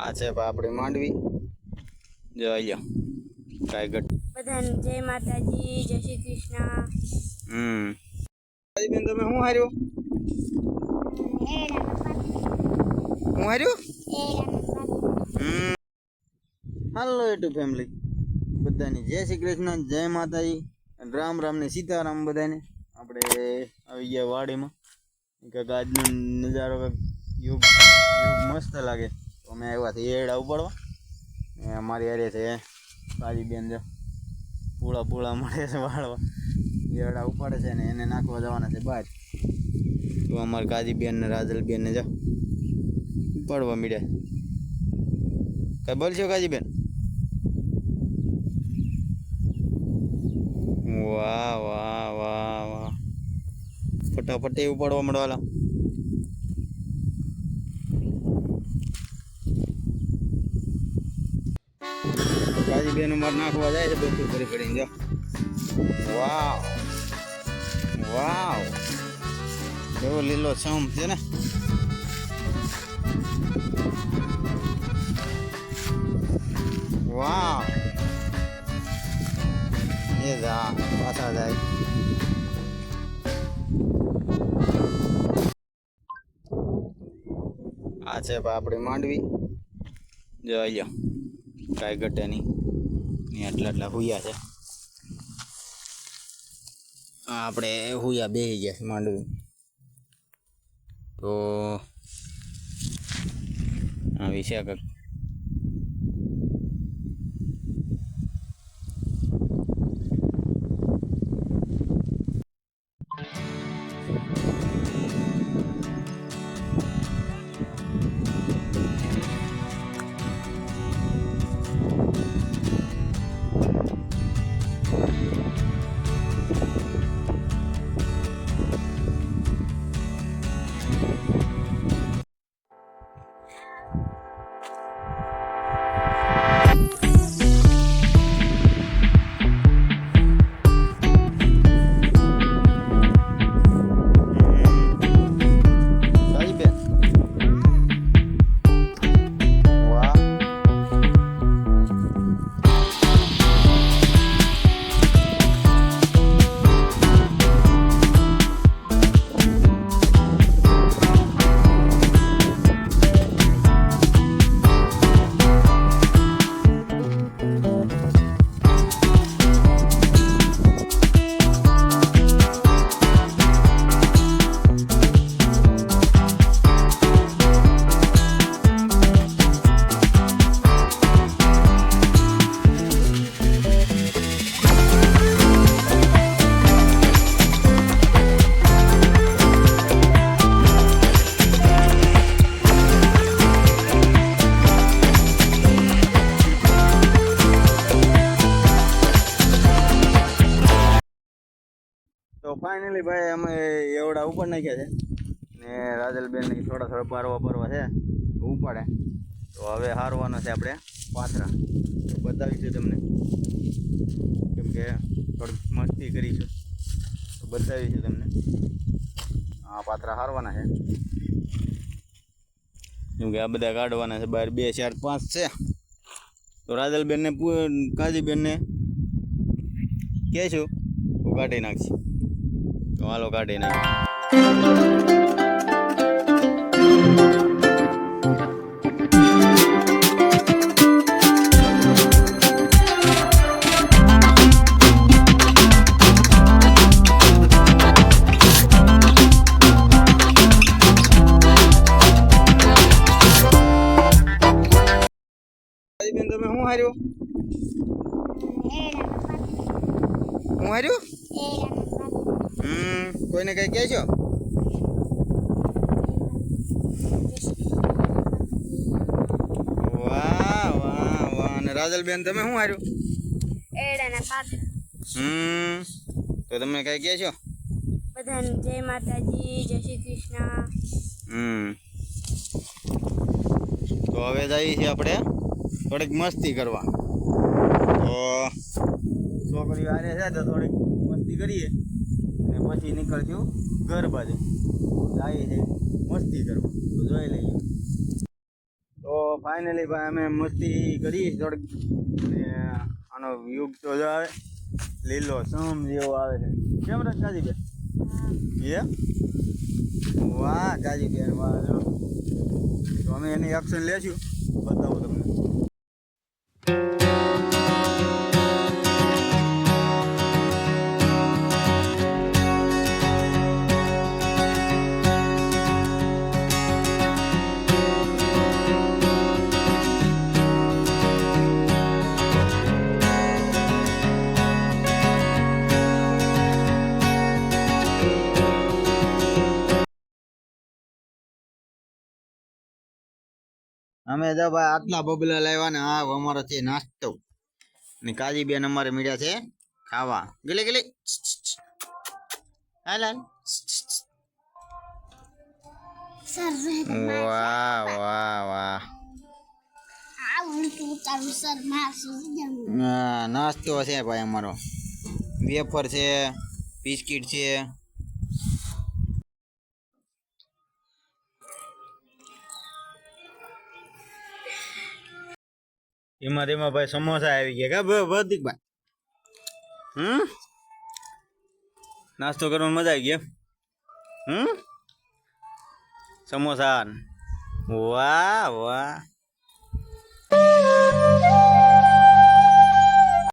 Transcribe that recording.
આ છે આપણી માંડવી. જો અહીંયા ટાઈગર. બધાને જય માતાજી જય શ્રી કૃષ્ણ. હમ. બેન તમે શું હાર્યો? હું હાર્યો? હમ. હાલો યુટ્યુબ ફેમિલી બધાની જય શ્રી કૃષ્ણ જય માતાજી. રામ રામ ને સીતારામ બધાને. આપણે આવી ગયા વાડીમાં. કાંઈક આજનો નજારો કંઈક યુગ યુગ મસ્ત લાગે. તો અમે આવ્યા છીએ એડા ઉપાડવા. એ અમારી હારે છે સારી બેન જો પૂળા પૂળા મળે છે વાળવા. એડા ઉપાડે છે ને એને નાખવા જવાના છે બહાર. તો અમારે કાજી બેન ને રાજલ બેન ને જો ઉપાડવા મળ્યા. કઈ બોલશો કાજી બેન? વાહ વાહ વાહ વાહ. ફટાફટ એ ઉપાડવા મળવાલા. બેન માર નાખવા જાય છે, બધું કરી ફરીને જો. વાવ. વાવ. એવો લીલો છમ છે ને. વાવ. એ જા, પાછા જાય. આ છે આપણી માંડવી. જો અહીંયા કાંઈ ઘટે નહીં. ને આટલા આટલા હુયા છે. આપણે હુયા બેસી ગયા છે માંડવી. તો આવી છે કંઈક ફાઇનલી ભાઈ અમે એવડા ઉપર નાખ્યા છે. ને રાજલબેન થોડા થોડા પારવા પારવા છે. ઉપાડે. તો હવે હારવાનો છે આપણે પાથરા. બતાવીશું તમને. કેમ કે થોડીક મસ્તી કરીશું. તો બતાવીશું તમને. આ પાથરા હારવાના છે. કેમ કે આ બધા કાઢવાના છે. બહાર બે, ચાર, પાંચ છે. તો રાજલબેનને કાજીબેનને કહેશું. હું કાઢી નાખશે. હાલો કાઢી નાખી બેન તમે શું હાર્યો? હું હાર્યો? હમ કોઈને કઈ કહેજો? વાહ વાહ વાહ. અને રાજલબેન તમે શું હાર્યું? એડાના હમ. તો તમે કઈ કહેશો બધાને જય માતાજી જય શ્રી કૃષ્ણ. હમ. તો હવે જઈએ છીએ આપણે થોડીક મસ્તી કરવા. તો છોકરીઓ આરે છે તો થોડીક મસ્તી કરીએ. પછી નીકળશું ઘર બાજુ. જાય છે. મસ્તી કરવા. તો જોઈ લઈએ. તો ફાઇનલી ભાઈ અમે મસ્તી કરી થોડીક. આનો યુગ તો આવે. લીલો સમ જેવો આવે છે. કેમ રસ કાજીબેન એ વાહ કાજીબેન વાહ તો અમે એની એક્શન લેશું. બતાવો તમને. અમે તો ભાઈ આટલા બબલા લાવ્યા ને આ અમારો છે નાસ્તો. ને કાજી બેન અમારે મળ્યા છે ખાવા. ગલે ગલે. હાલ હાલ. વાહ વાહ નાસ્તો છે ભાઈ અમારો. વેફર છે, બિસ્કિટ છે. એમાં તેમાં ભાઈ સમોસા આવી ગયા કા? ભાઈ હમ? નાસ્તો કરવાની મજા આવી ગઈ હમ? સમોસા વાહ વાહ.